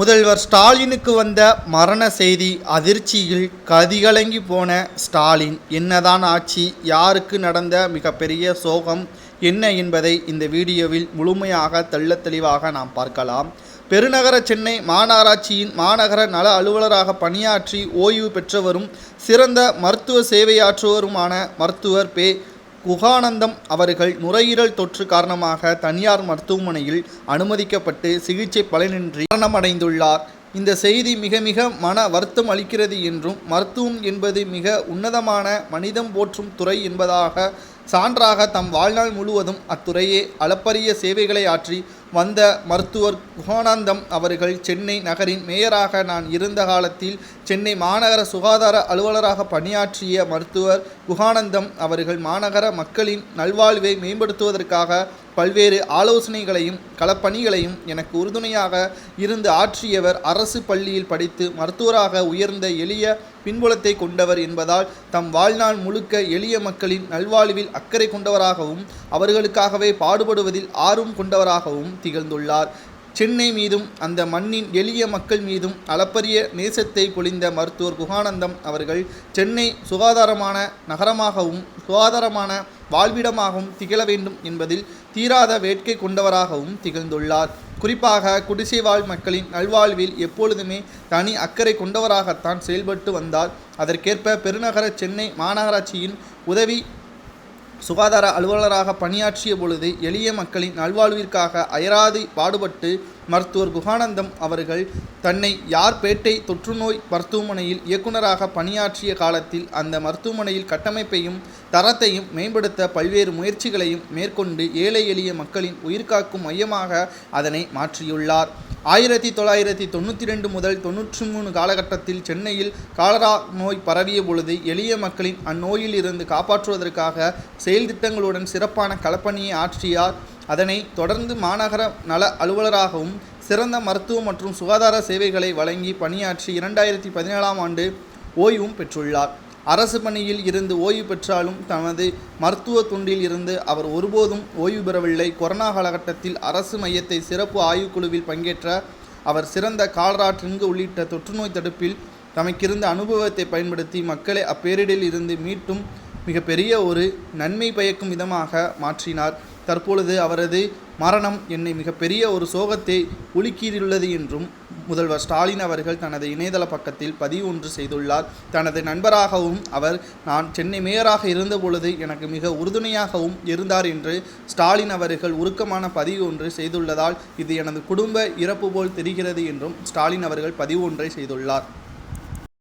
முதல்வர் ஸ்டாலினுக்கு வந்த மரண செய்தி அதிர்ச்சியில் கதிகலங்கி போன ஸ்டாலின். என்னதான் ஆட்சி யாருக்கு நடந்த மிகப்பெரிய சோகம்? என்ன என்பதை இந்த வீடியோவில் முழுமையாக தெள்ளத் தெளிவாக நாம் பார்க்கலாம். பெருநகர சென்னை மாநகராட்சியின் மாநகர நல அலுவலராக பணியாற்றி ஓய்வு பெற்றவரும் சிறந்த மருத்துவ சேவையாற்றுவருமான மருத்துவர் பே. குகானந்தம் அவர்கள் நுரையீரல் தொற்று காரணமாக தனியார் மருத்துவமனையில் அனுமதிக்கப்பட்டு சிகிச்சை பலனின்றி மரணமடைந்துள்ளார். இந்த செய்தி மிக மிக மன வருத்தம் அளிக்கிறது என்றும் மருத்துவம் என்பது மிக உன்னதமான மனிதம் போற்றும் துறை என்பதாக சான்றாக தம் வாழ்நாள் முழுவதும் அத்துறையே அளப்பரிய சேவைகளை ஆற்றி வந்த மருத்துவர் குகானந்தம் அவர்கள் சென்னை நகரின் மேயராக நான் இருந்த காலத்தில் சென்னை மாநகர சுகாதார அலுவலராக பணியாற்றிய மருத்துவர் குகானந்தம் அவர்கள் மாநகர மக்களின் நல்வாழ்வை மேம்படுத்துவதற்காக பல்வேறு ஆலோசனைகளையும் களப்பணிகளையும் எனக்கு உறுதுணையாக இருந்து ஆற்றியவர் அரசு பள்ளியில் படித்து மருத்துவராக உயர்ந்த எளிய பின்புலத்தை கொண்டவர் என்பதால் தம் வாழ்நாள் முழுக்க எளிய மக்களின் நல்வாழ்வில் அக்கறை கொண்டவராகவும் அவர்களுக்காகவே பாடுபடுவதில் ஆர்வம் கொண்டவராகவும் திகழ்ந்துள்ளார். சென்னை மீதும் அந்த மண்ணின் எளிய மக்கள் மீதும் அளப்பரிய நேசத்தை பொழிந்த மருத்துவர் குகானந்தம் அவர்கள் சென்னை சுகாதாரமான நகரமாகவும் சுகாதாரமான வாழ்விடமாகவும் திகழ வேண்டும் என்பதில் தீராத வேட்கை கொண்டவராகவும் திகழ்ந்துள்ளார். குறிப்பாக குடிசை வாழ் மக்களின் நல்வாழ்வில் எப்பொழுதுமே தனி அக்கறை கொண்டவராகத்தான் செயல்பட்டு வந்தார். அதற்கேற்ப பெருநகர சென்னை மாநகராட்சியின் உதவி சுகாதார அலுவலராக பணியாற்றிய பொழுது எளிய மக்களின் நல்வாழ்விற்காக அயராது பாடுபட்டு மருத்துவர் குகானந்தம் அவர்கள் தன்னை யார்பேட்டை தொற்றுநோய் மருத்துவமனையில் இயக்குநராக பணியாற்றிய காலத்தில் அந்த மருத்துவமனையில் கட்டமைப்பையும் தரத்தையும் மேம்படுத்த பல்வேறு முயற்சிகளையும் மேற்கொண்டு ஏழை எளிய மக்களின் உயிர்காக்கும் மையமாக அதனை மாற்றியுள்ளார். ஆயிரத்தி தொள்ளாயிரத்தி தொண்ணூற்றி ரெண்டு முதல் தொண்ணூற்றி மூணு காலகட்டத்தில் சென்னையில் காலரா நோய் பரவிய பொழுது எளிய மக்களின் அந்நோயில் இருந்து காப்பாற்றுவதற்காக செயல் திட்டங்களுடன் சிறப்பான களப்பணியை ஆற்றியார். அதனை தொடர்ந்து மாநகர நல அலுவலராகவும் சிறந்த மருத்துவ மற்றும் சுகாதார சேவைகளை வழங்கி பணியாற்றி இரண்டாயிரத்தி பதினேழாம் ஆண்டு ஓய்வும் பெற்றுள்ளார். அரசு பணியில் இருந்து ஓய்வு பெற்றாலும் தனது மருத்துவ துண்டில் இருந்து அவர் ஒருபோதும் ஓய்வு பெறவில்லை. கொரோனா காலகட்டத்தில் அரசு மையத்தை சிறப்பு ஆய்வுக்குழுவில் பங்கேற்ற அவர் சிறந்த காலரா டெங்கு உள்ளிட்ட தொற்றுநோய் தடுப்பில் தமக்கிருந்த அனுபவத்தை பயன்படுத்தி மக்களை அப்பேரிடில் இருந்து மீட்டும் மிகப்பெரிய ஒரு நன்மை பயக்கும் விதமாக மாற்றினார். தற்பொழுது அவரது மரணம் என்னை மிகப்பெரிய ஒரு சோகத்தை உலுக்கியுள்ளது என்றும் முதல்வர் ஸ்டாலின் அவர்கள் தனது இணையதள பக்கத்தில் பதிவு ஒன்று செய்துள்ளார். தனது நண்பராகவும் அவர் நான் சென்னை மேயராக இருந்தபொழுது எனக்கு மிக உறுதுணையாகவும் இருந்தார் என்று ஸ்டாலின் அவர்கள் உருக்கமான பதிவு ஒன்று செய்துள்ளதால் இது எனது குடும்ப இறப்பு போல் தெரிகிறது என்றும் ஸ்டாலின் அவர்கள் பதிவு ஒன்றை செய்துள்ளார்.